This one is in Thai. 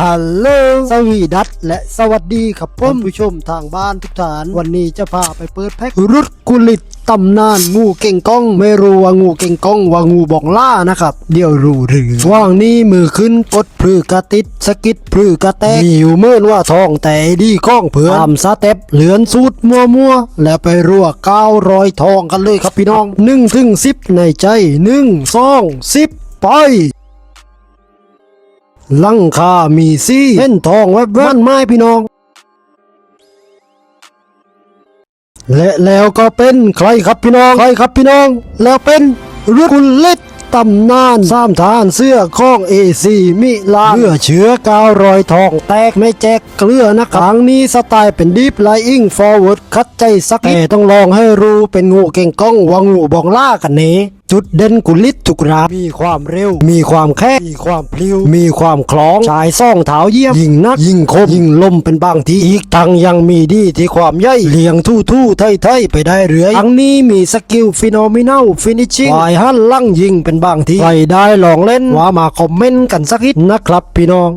ฮัลโหลสวีดัตและสวัสดีครับผมผู้ชมทางบ้านทุกท่าน วันนี้จะพาไปเปิดแพ็ครุดกุลิตตำนานงูเก่งก้อง ไม่รู้ว่างูเก่งก้องว่างูบองล่านะครับ เดี๋ยวรู้หรือว่างนี้มือขึ้นกดพรือกระติดสกิดพรือกระแตกมีอยู่เมื่อนว่าทองแต่ดีก้องเผื่อนทำสเต็ปเหลือนสูตรมัวมัวแล้วไปรัวเก้าร้อยทองกันเลยครับพี่น้องหนึ่งถึงสิบในใจหนึ่งสองสิบไป ลังคามีซี่เส้นทองแวบแว่นไม้พี่น้อง และแล้วก็เป็นใครครับพี่น้อง ใครครับพี่น้อง แล้วเป็นรุกุลเล็ดตำนานสามทานเสื้อข้องเอซีมิลานเพื่อเชื้อกาวรอยทอง แตกไม่แจกเกลือนะครั้งนี้สไตล์เป็นดีฟไลอิงฟอร์เวิร์ดคัดใจสักแต่ต้องลองให้รู้เป็นงูเก่งก้องว่างูบองล่ากันเน จุดเด่นกุลิศทุกรานมีความเร็ว มีความแคบมีความพลิวมีความคล้องชายซ่องเท้าเยี่ยมยิงนัก ยิงคมยิงลมเป็นบางทีอีกทางยังมีดีที่ความย่อยเลี้ยงทู่ทู่ไทยไทยไปได้เรื่อยทั้งนี้มีสกิลฟิโนมิเนลฟินิชชิ่งวายหันลั่งยิงเป็นบางทีใครได้ลองเล่นว่ามาคอมเมนต์กันสักนิดนะครับพี่น้อง